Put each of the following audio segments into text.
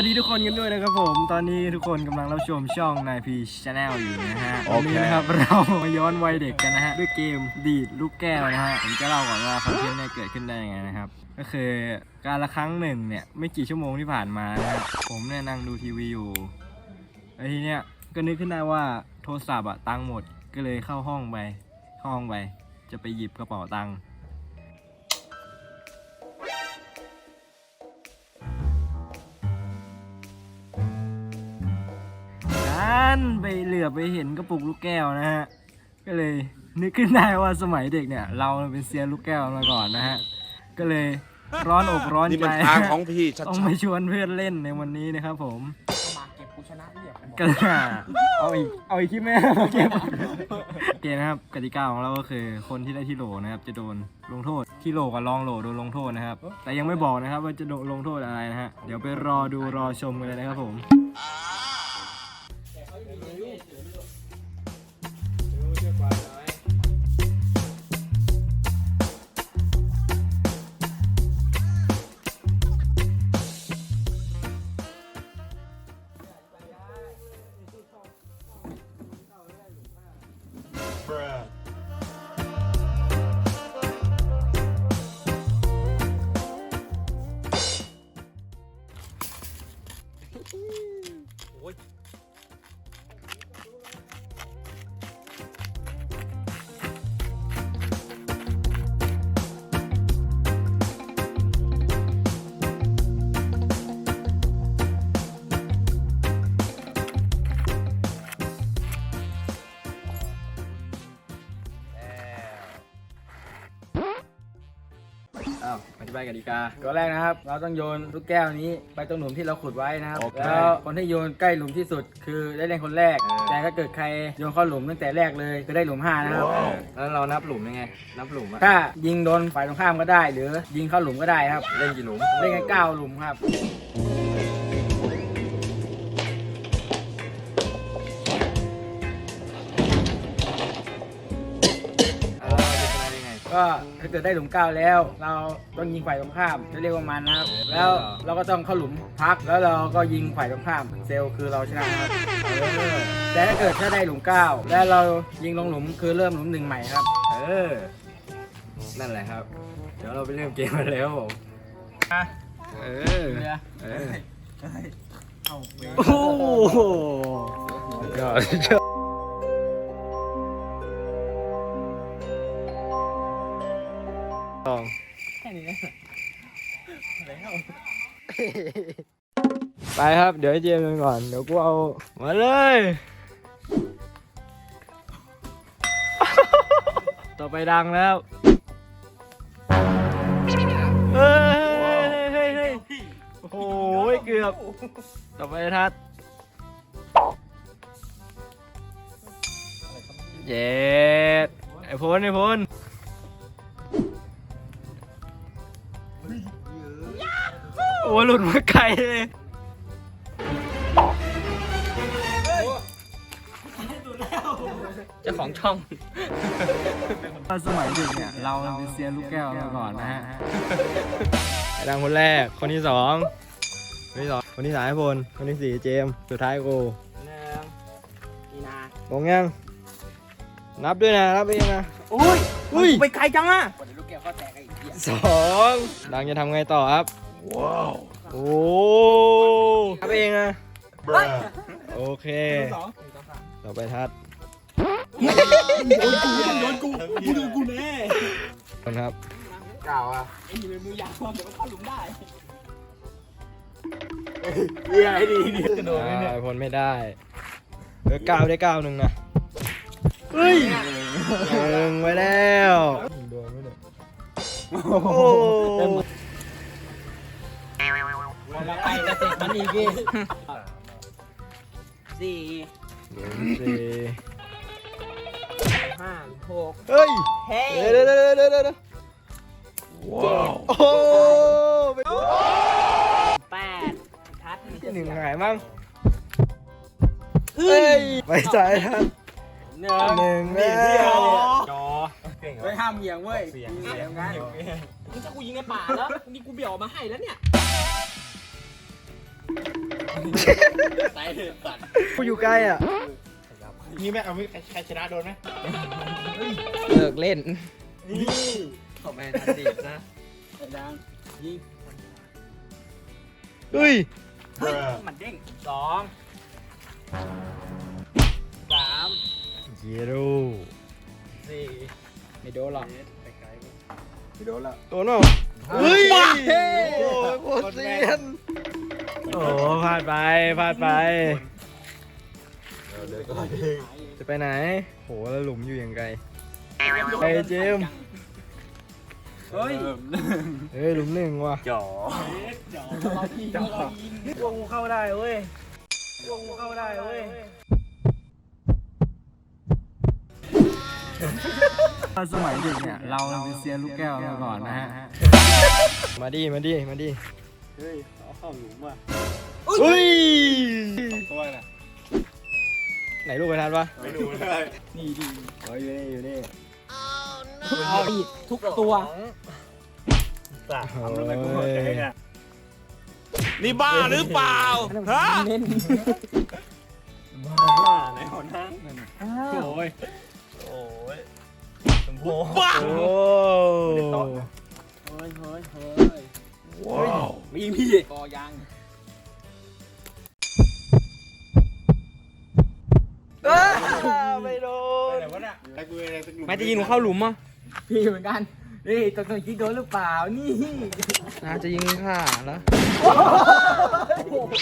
วัสดีทุกคนกันด้วยนะครับผม ตอนนี้ทุกคนกำลังรับชมช่องนายพีชาแนลอยู่นะฮะโอวันเค นี้นะครับเรามาย้อนวัยเด็กกันนะฮะด้วยเกมดีดลูกแก้วนะฮะผมจะเล่าก่อนว่าคอนเทนต์เนี่ยเกิดขึ้นได้ยังไงนะครับ ก็คือการละครั้งหนึ่งเนี่ยไม่กี่ชั่วโมงที่ผ่านมานะฮะผมเนี่ยนั่งดูทีวีอยู่ไอ้ทีเนี้ยก็นึกขึ้นได้ว่าโทรศัพท์อะตังค์หมดก็เลยเข้าห้องไปเข้าห้องไปจะไปหยิบกระเป๋าตังค์ ดันไปเหลือบไปเห็นกระปุกลูกแก้วนะฮะ ก็เลยนึกขึ้นได้ว่าสมัยเด็กเนี่ย เราเป็นเซียนลูกแก้วมาก่อนนะฮะ ก็เลยร้อนอกร้อนนี่ใจมันทางของพี่ชัดต้องไปชวนเพื่อนเล่นในวันนี้นะครับผมมาเก็บกูชนะเรียบก็เอาอีกเอาอีกคลิปแม่มาเก็บโอเคนะครับกติกาของเราก็คือคนที่ได้ที่โหลนะครับ จะโดนลงโทษที่โหลกับรองโหลโดนลงโทษนะครับ แต่ยังไม่บอกนะครับว่าจะโดนลงโทษอะไรนะฮะเดี๋ยวไปรอดูรอชมกันเลยนะครับผม อ้าวอธิบายกติกาตัวแรกนะครับ เราต้องโยนลูกแก้วนี้ ไปตรงหลุมที่เราขุดไว้นะครับ โอเค แล้วคนที่โยนใกล้หลุมที่สุด คือได้เล่นคนแรกเออแต่ถ้าเกิดใครโยนเข้าหลุมตั้งแต่แรกเลยคือได้หลุมห้านะครับ แล้วเรานับหลุมยังไง นับหลุมอะถ้ายิงโดนฝ่ายตรงข้ามก็ได้ หรือยิงเข้าหลุมก็ได้ครับ เล่นกี่หลุม เล่นกันเก้าหลุมครับ ก็ถ้าเกิดได้หลุมเก้าแล้ว เราต้องยิงฝ่ายตรงข้ามจะเรียกว่ามันนะครับแล้วเราก็ต้องเข้าหลุมพักแล้วเราก็ยิงฝ่ายตรงข้าม เซลล์คือเราชนะครับเออแต่ถ้าเกิดถ้าได้หลุมเก้าแล้วเรายิงลงหลุมคือเริ่มหลุมหนึ่งใหม่ครับ เออ นั่นแหละครับ เดี๋ยวเราไปเริ่มเกมกันเลยครับผมเออเออ โอ้โหยอด สองแค่นี้นะไปครับ เดี๋ยวให้เจมส์กันก่อน เดี๋ยวกูเอา มาเลย ต่อไปดังแล้วเฮ้ยเฮ้ยเฮ้ยโอ้โหเกือบ ต่อไปทัดเย็ดไอพลไอพล หลุดมาไกลเลยเจ้าของช่องสมัยเด็กเนี่ย เราเป็นเซียนลูกแก้วมาก่อนนะฮะดังคนแรก คนที่สอง คนที่สอง คนที่สามไอพลคนที่สี่เจมส์สุดท้ายกูหนึ่งอีนาลงยัง นับด้วยนะ นับด้วยนะอุ้ย อุ้ย ไปไกลจังอะวันนี้ลูกแก้วก็แตกไอ้เหี้ยสองดังจะทำไงต่อครับ ว้าว โอ้นับเองนะโอเคสองต่อไปทัดโดนกูกูโดนกูแน่คนครับเก่าอะไอ้นี่เป็นมือยาวเดี๋ยวมันเข้าหลุมได้เรียไอ้ดีดีกระโดดไอ้พลไม่ได้เหลือเก้าได้เก้าหนึ่งนะเฮ้ยหนึ่งไปแล้วโดนไม่โดนโอ้โห มาไปจะเสร็จมันอีกทีสี่หนึ่งสี่ห้าหกเฮ้ยเฮ้เดี๋ยวเดี๋ยวเดี๋ยวเดี๋ยวเดี๋ยวว้าวโอ้โหไปแปดทัดที่หนึ่งหายมั้งเฮ้ยไปจ่ายทันหนึ่งหนึ่งแล้วจอเฮ้ยห้ามเหยียงเว้ยเสียงเสียงงั้นมึงจะกูยิงในป่าแล้วนี่กูเบี่ยวมาให้แล้วเนี่ย กูอยู่ใกล้อะ นี่แม่เอาไม่ใครชนะโดนไหมเลิกเล่นขอแม่ทันดีนะดังยิงเฮ้ยมันเด้งสองสามเยโรสี่ไม่โดนหรอกไม่โดนละโดนเปล่าเฮ้ย โอ้ยโคตรเซียน โอ้พลาดไปพลาดไปจะไปไหน โหแล้วหลุมอยู่อยังไกลไอ้เจมส์เฮ้ยเฮ้ยหลุมหนึ่งว่ะจ่อวงเข้าได้เว้ยวงเข้าได้เว้ยสมัยเด็กเนี่ย เราเป็นเซียนลูกแก้วมาก่อนนะฮะ มาดิมาดิมาดิ เฮ้ยเอาเข้าหลุมว่ะเฮ้ยตัวน่ะไหนลูกไปทันปะไม่ดูเลยนี่ดีอ๋ออยู่นี่อยู่นี่ทุกตัวสาทำอะไรกูหมดเลยเนี่ยนี่บ้าหรือเปล่าฮะเน้นบ้าไหนหัวหน้าโอ้ยโอ้ยสมบูรณ์บ้าโอ้เฮ้ยเฮ้ยเฮ้ยว้าว มีพี่กอยังไม่โดนไหนวะเนี่ยไอ้กูอะไรสักหลุมไม่จะยิงหนูเข้าหลุมอะพี่เหมือนกันนี่ตัวตัวจริงโดนหรือเปล่านี่น่าจะยิงข้าแล้ว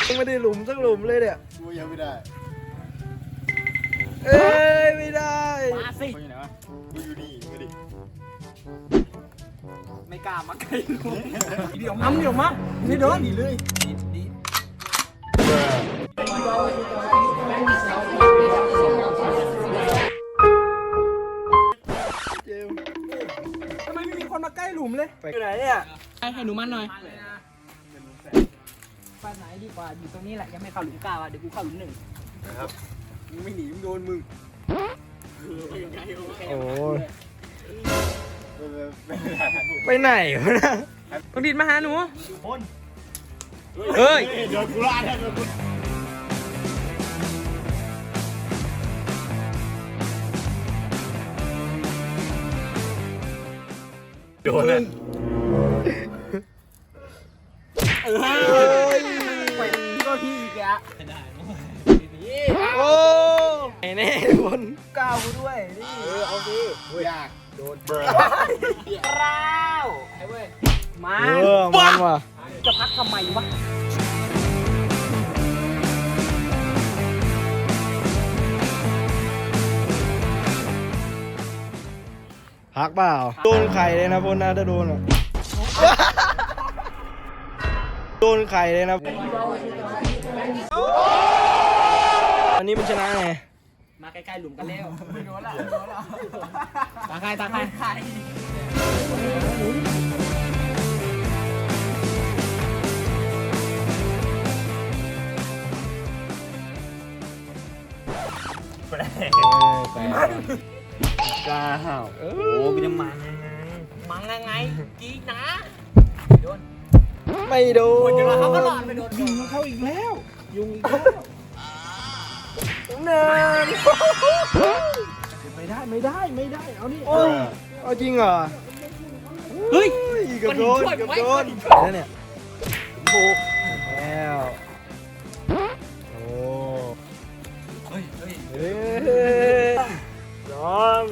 ยังไม่ได้หลุมสักหลุมเลยเนี่ยกูยังไม่ได้ เอ้ยไม่ได้มาสิกูอยู่ไหนวะกูอยู่นี่ไม่ดิ ไม่กล้ามาใกล้ลูกเดี๋ยวมั้งเดี๋ยวมั้งไม่โดนดีเลยดีดีเจมส์ทำไมไม่มีคนมาใกล้หลุมเลยไปไหนเนี่ยให้ให้หนูมันหน่อยไปไหนดีกว่าอยู่ตรงนี้แหละยังไม่เข้าหลุมเก้าอะเดี๋ยวกูเข้าหลุมหนึ่งมึงไม่หนีมึงโดนมึงโอ้ย ไม่ได้ไปไหนวะนะต้องดิดมาหาหนูคนเฮ้ยโดนกูลาดโดนกูโดนอะไปก็พี่อีกแล้วโอ้ไอ้แน่คนก้าวกูด้วยนี่เออเอาสิยาก โดนเบรกล้าวไอ้เว้ย มาเออมันว่ะจะพักทำไมวะพักเปล่า โดนไข่เลยนะพนนะถ้าโดนอะโดนไข่เลยนะอันนี้มันชนะไง มาใกล้ๆหลุมกันแล้วไม่โดนละโดนละตาใครตาใครใครเออแต่กล้าห่าวโอ้โอ้ยจะมันยังไงมังยังไงจีนะโดนไม่โดนจะมาเขาก็หลอดไปโดนยุงเข้าอีกแล้ว ยุงอีกแล้ว เนินไม่ได้ไม่ได้ไม่ได้ เอานี่เอาเอาจริงเหรอเฮ้ยเกับโดนมันช่วยเกับไว้โดนแล้วเนี่ยบุกแล้วโอ้เฮ้ยเฮ้ยเฮ้ยสอง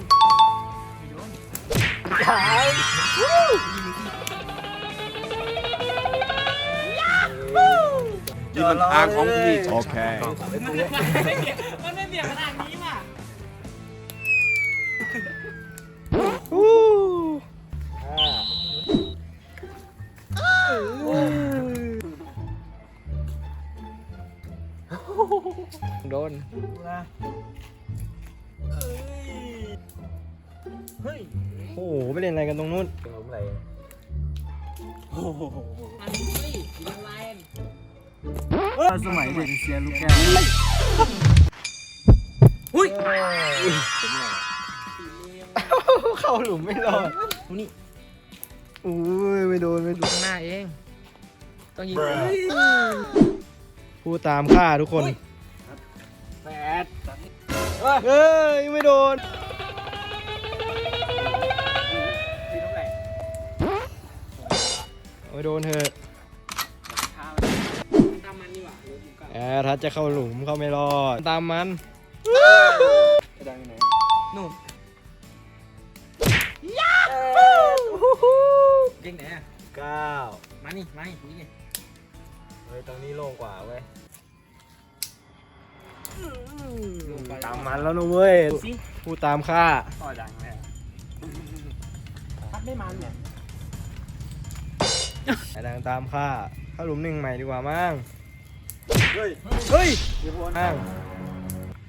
สาม นี่มันทางของพี่โอเค มันไม่เบียดมันไม่เบียดขนาดนี้ว่ะฮู้โดน เฮ้ยโอ้โหไปเล่นอะไรกันตรงนู้นอันนี้ยิงแรง สมัยเด็กเซียนลูกแก้วอุ้ยเข้าหลุมไม่รอดนี่อุ้ยไม่โดนไม่โดนข้างหน้าเอง ต้องยิงพูดตามข้าทุกคนแปดเอ้ยไม่โดนทีเท่าไหร่ไม่โดนเถอะ ว่าหรือเก้าแอร์ทัดจะเข้าหลุมเข้าไม่รอด ตามมันจะดังไหนนู่นเก่งไหนอะเก้ามานี่มานี่นี่เฮ้ยตรงนี้โล่งกว่าเว้ยลงไปตามมันแล้วนะเว้ยสิพูดตามข้าต่อดังแน่พัดไม่มันเนี่ย ไอ้ดังตามข้าเข้าหลุมหนึ่งใหม่ดีกว่ามั้ง เฮ้ย เฮ้ยมั่ง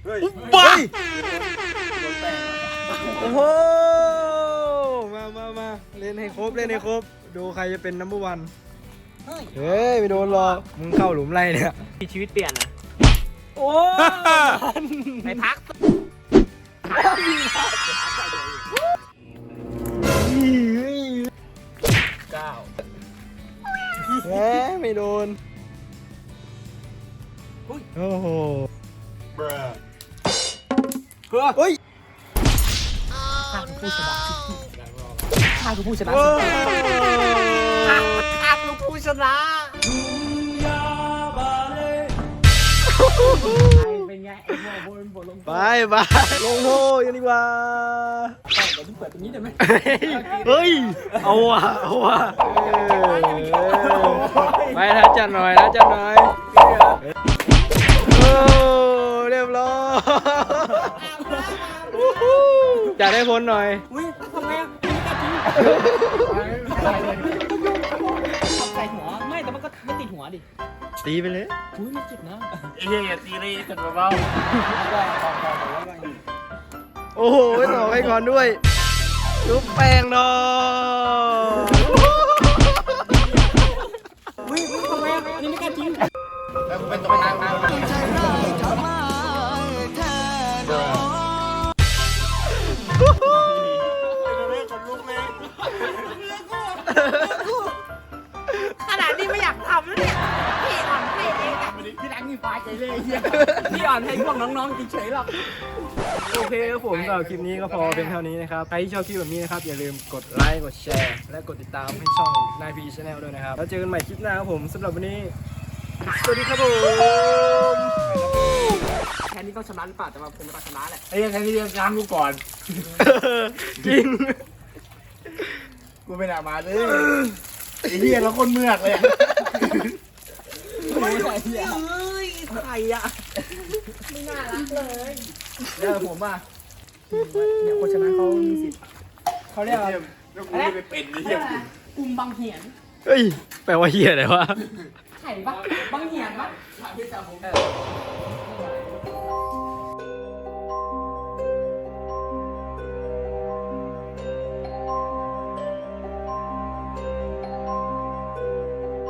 เฮ้ยบ้าโดนแป้งโอ้โห มามามาเล่นให้ครบ เล่นให้ครบ ดูใครจะเป็นนัมเบอร์วัน เฮ้ยเฮ้ยไม่โดนหรอก มึงเข้าหลุมไรเนี่ยชีวิตเปลี่ยนนะโอ้ไปพักเก้าแหมไม่โดน โอ้โหบรเฮ้ยข้าคือผู้ชนะข้าคือผู้ชนะโอ้ข้าคือผู้ชนะเป็นไงไอ้พวกบนบนลงไปไปลงโทษกันดีกว่าเดี๋ยวเปิดตรงนี้ได้ไหมเฮ้ย เอาว่ะเอาว่ะเออไปทัดจัดหน่อยทัดจัดหน่อย รียบร้อยจัดให้พ้นหน่อย อุ้ยทำไงอะใส่หัว ไม่ แต่มันก็ไม่ติดหัวดิ ตีไปเลย อุ้ยมันเจ็บนะเฮ้ยตีเลยกันเบาแล้วก็ตอนตอนแต่ว่าโอ้โหต่อไปก่อนด้วยลูกแป้งดอกอุ้ย สำหรับคลิปนี้ก็พอเป็นเท่านี้นะครับ ใครที่ชอบคลิปแบบนี้นะครับ อย่าลืมกดไลค์ กดแชร์ และกดติดตามให้ช่องนายพีชแนลด้วยนะครับ แล้วเจอกันใหม่คลิปหน้าครับผมสำหรับวันนี้ สวัสดีครับผมแค่นี้ต้องชนะหรือเปล่าแต่ว่าผมต้องชนะแหละไอ้ยังไงนี่ยังงานกูก่อน จริง กูไม่น่ามาเลยไอ้เหี้ยแล้วคนเมือกเลยอะไม่ใช่เฮียเอ้ยใครอะไม่น่ารักเลยเดี๋ยวผมอะ เนี่ยคนชนะเขามีสิทธิ์เขาเรียกว่าแล้วกูไม่ไปเป็นเหี้ยกลุ่มบางเหียนเฮ้ย แปลว่าเฮียอะไรวะ ไข่ปะบางเหียนปะ